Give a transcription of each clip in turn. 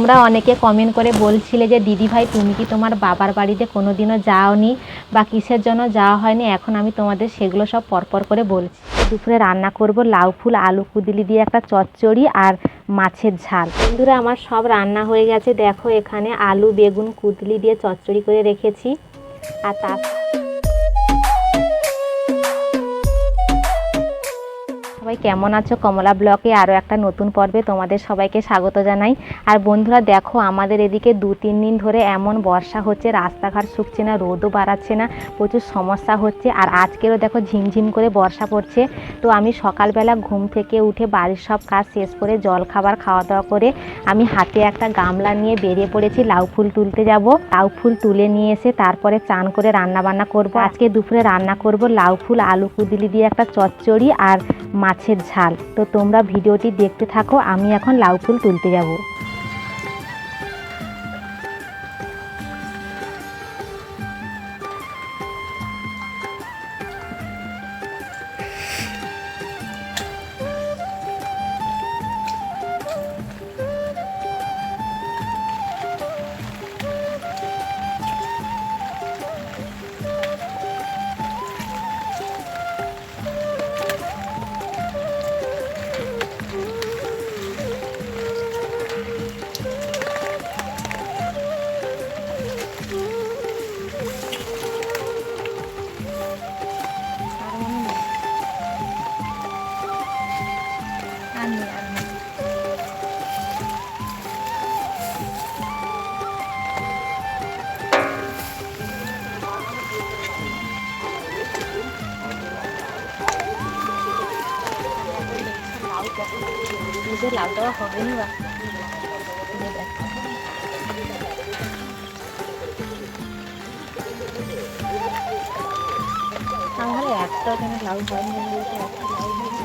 তোমরা অনেকে কমেন্ট করে বলছিলে যে, দিদি ভাই, তুমি কি তোমার বাবার বাড়িতে কোনো কোনোদিনও যাওনি বা কিসের জন্য যাওয়া হয়নি? এখন আমি তোমাদের সেগুলো সব পরপর করে বলছি। দুপুরে রান্না করব লাউ ফুল, আলু কুদলি দিয়ে একটা চচ্চড়ি আর মাছের ঝাল। বন্ধুরা, আমার সব রান্না হয়ে গেছে। দেখো, এখানে আলু, বেগুন, কুদলি দিয়ে চচ্চড়ি করে রেখেছি। আর তার সবাই কেমন আছো? কমলা ব্লকে আরও একটা নতুন পর্বে তোমাদের সবাইকে স্বাগত জানাই। আর বন্ধুরা, দেখো আমাদের এদিকে দু, তিন দিন ধরে এমন বর্ষা হচ্ছে, রাস্তাঘাট শুকছে না, রোদও বাড়াচ্ছে না, প্রচুর সমস্যা হচ্ছে। আর আজকেরও দেখো ঝিমঝিম করে বর্ষা পড়ছে। তো আমি সকালবেলা ঘুম থেকে উঠে বাড়ির সব কাজ শেষ করে জল খাবার খাওয়া দাওয়া করে আমি হাতে একটা গামলা নিয়ে বেরিয়ে পড়েছি, লাউ ফুল তুলতে যাব। লাউ ফুল তুলে নিয়ে এসে তারপরে চান করে রান্না বান্না করব। আজকে দুপুরে রান্না করব লাউ ফুল, আলু কুদলি দিয়ে একটা চচ্চড়ি আর মাছের ঝাল। তো তোমরা ভিডিওটি দেখতে থাকো আমি এখন লাউ ফুল তুলতে যাব। লাউ দেওয়া হবে না আমার একটা ওখানে লাউ হয়নি একটা লাউ হয়নি সুন্দর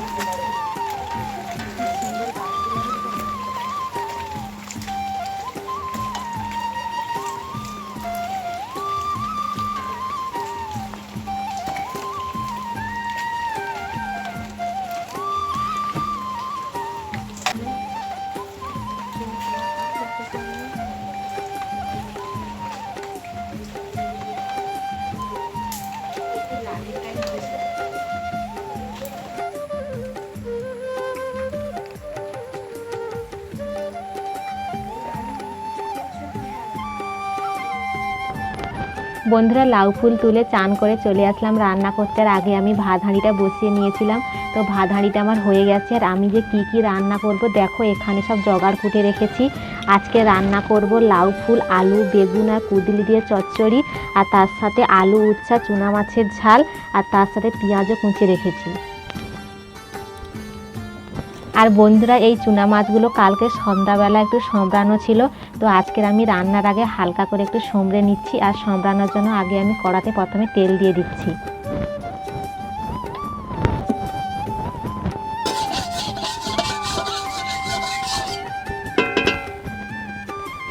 বন্ধুরা লাউ ফুল তুলে চান করে চলে আসলাম রান্না করতে। আর আগে আমি ভাত হাঁড়িটা বসিয়ে নিয়েছিলাম। তো ভাত হাঁড়িটা আমার হয়ে গেছে। আর আমি যে কি কি রান্না করব, দেখো, এখানে সব জগাড় ফুটে রেখেছি। আজকে রান্না করব লাউ ফুল, আলু, বেগুন আর কুদলি দিয়ে চচ্চড়ি। আর তার সাথে আলু, উচ্ছা চুনা মাছের ঝাল। আর তার সাথে পেঁয়াজও কুঁচে রেখেছি। আর বন্ধুরা, এই চুনা মাছগুলো কালকে সন্ধ্যাবেলা একটু সম্রানো ছিল, তো আজকের আমি রান্নার আগে হালকা করে একটু সমড়ে নিচ্ছি আর সম্রানোর জন্য আগে আমি কড়াতে প্রথমে তেল দিয়ে দিচ্ছি।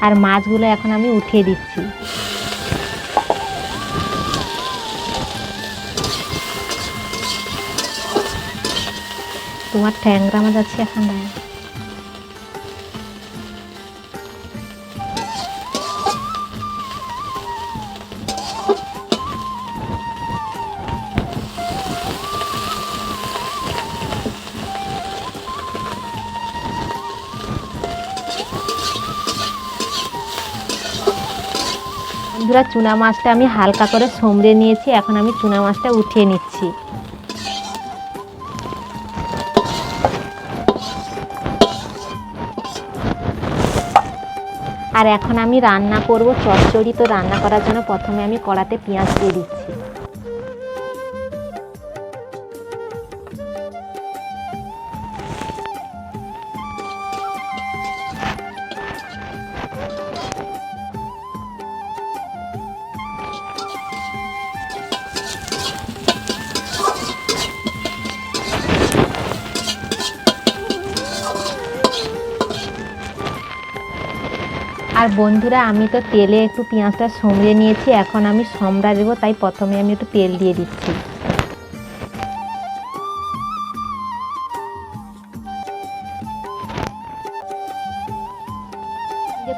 আর মাছগুলো এখন আমি উঠিয়ে দিচ্ছি। তোমার ট্যাংরা মাছ আছে এখন চুনা মাছটা আমি হালকা করে সমড়ে নিয়েছি, এখন আমি চুনা মাছটা উঠিয়ে নিচ্ছি। আর এখন আমি রান্না করব চচ্চড়ি। তো রান্না করার জন্য প্রথমে আমি কড়াতে পেঁয়াজ দিয়ে দিচ্ছি। আর বন্ধুরা, আমি তো তেলে একটু পেঁয়াজটা সমড়ে নিয়েছি, এখন আমি সমড়া দেবো, তাই প্রথমে আমি একটু তেল দিয়ে দিচ্ছি।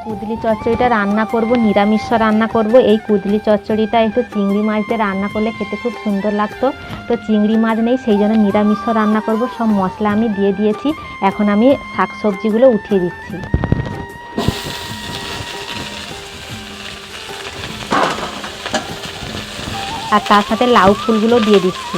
কুদলি চচ্চড়িটা রান্না করব, নিরামিষ রান্না করব, এই কুদলি চচ্চড়িটা একটু চিংড়ি মাছ দিয়ে রান্না করলে খেতে খুব সুন্দর লাগতো। তো চিংড়ি মাছ নেই, সেই জন্য নিরামিষ রান্না করব, সব মশলা আমি দিয়ে দিয়েছি, এখন আমি শাক সবজিগুলো উঠিয়ে দিচ্ছি। আর তার সাথে লাউ ফুলগুলো দিয়ে দিচ্ছি।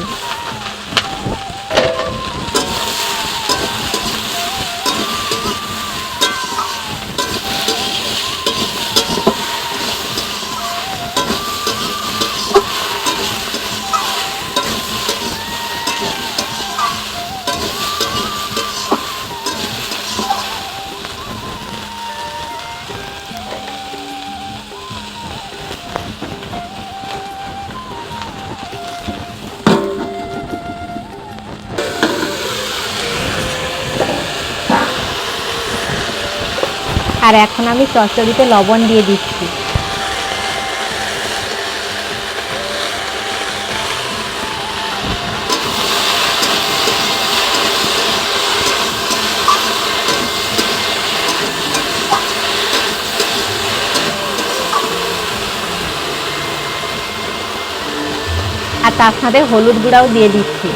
আর এখন আমি চচ্চড়িতে লবণ দিয়ে দিচ্ছি। আর তার সাথে হলুদ গুঁড়াও দিয়ে দিচ্ছি।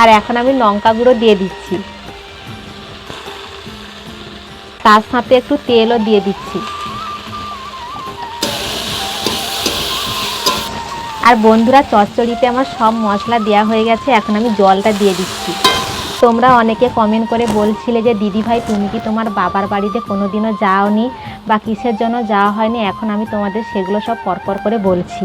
আর এখন আমি লঙ্কা গুঁড়ো দিয়ে দিচ্ছি। তার সাথে একটু তেলও দিয়ে দিচ্ছি। আর বন্ধুরা, চচ্চড়িতে আমার সব মশলা দেওয়া হয়ে গেছে, এখন আমি জলটা দিয়ে দিচ্ছি। তোমরা অনেকে কমেন্ট করে বলছিলে যে, দিদি ভাই, তুমি কি তোমার বাবার বাড়িতে কোনোদিনও যাওনি বা কিসের জন্য যাওয়া হয়নি? এখন আমি তোমাদের সেগুলো সব পরপর করে বলছি।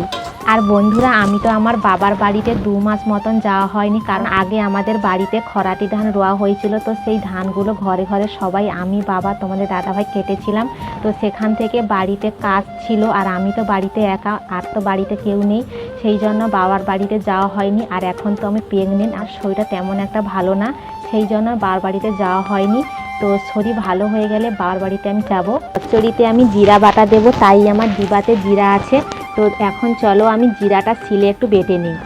আর বন্ধুরা, আমি তো আমার বাবার বাড়িতে দু মাস মতন যাওয়া হয়নি, কারণ আগে আমাদের বাড়িতে খরাটি ধান রোয়া হয়েছিল, তো সেই ধানগুলো ঘরে ঘরে সবাই, আমি, বাবা, তোমাদের দাদাভাই কেটেছিলাম। তো সেখান থেকে বাড়িতে কাজ ছিল, আর আমি তো বাড়িতে একা, আর তো বাড়িতে কেউ নেই, সেই জন্য বাবার বাড়িতে যাওয়া হয়নি, আর এখন তো আমি প্রেগনেন্ট আর শরীরটা তেমন একটা ভালো না, সেই জন্য বাবার বাড়িতে যাওয়া হয়নি। তো শরীর ভালো হয়ে গেলে বাবার বাড়িতে আমি যাব। চচ্চড়িতে আমি জিরা বাটা দেবো, তাই আমার ডিবাতে জিরা আছে। তো এখন চলো আমি জিরাটা শিলে একটু বেটে নিই।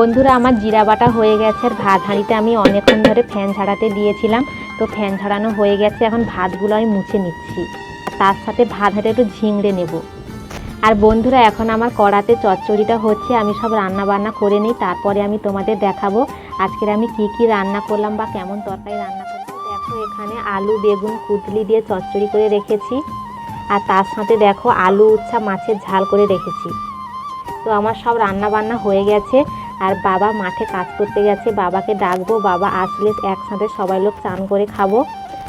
বন্ধুরা, আমার জিরা বাটা হয়ে গেছে আর ভাত হাঁড়িতে আমি অনেকক্ষণ ধরে ফ্যান ঝাড়াতে দিয়েছিলাম। তো ফ্যান ঝাড়ানো হয়ে গেছে, এখন ভাতগুলো আমি মুছে নিচ্ছি। তার সাথে ভাত হাঁড়ি একটু ঝিংড়ে নেব। আর বন্ধুরা, এখন আমার কড়াতে চচ্চড়িটা হচ্ছে, আমি সব রান্না বান্না করে নিই, তারপরে আমি তোমাদের দেখাবো আজকের আমি কি কি রান্না করলাম বা কেমন তরকারি রান্না করলাম। দেখো, এখানে আলু, বেগুন, কুদলি দিয়ে চচ্চড়ি করে রেখেছি। আর তার সাথে দেখো, আলু উচ্ছা মাছের ঝাল করে রেখেছি। তো আমার সব রান্না বান্না হয়ে গেছে। আর বাবা মাঠে কাজ করতে গেছে, বাবাকে ডাকবো, বাবা আসলে একসাথে সবাই লোক চান করে খাব।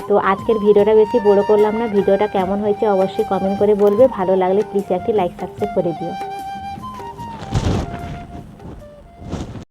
তো আজকের ভিডিওটা বেশি বড় করলাম না, ভিডিওটা কেমন হয়েছে অবশ্যই কমেন্ট করে বলবে, ভালো লাগলে প্লিজ একটি লাইক সাবস্ক্রাইব করে দিও।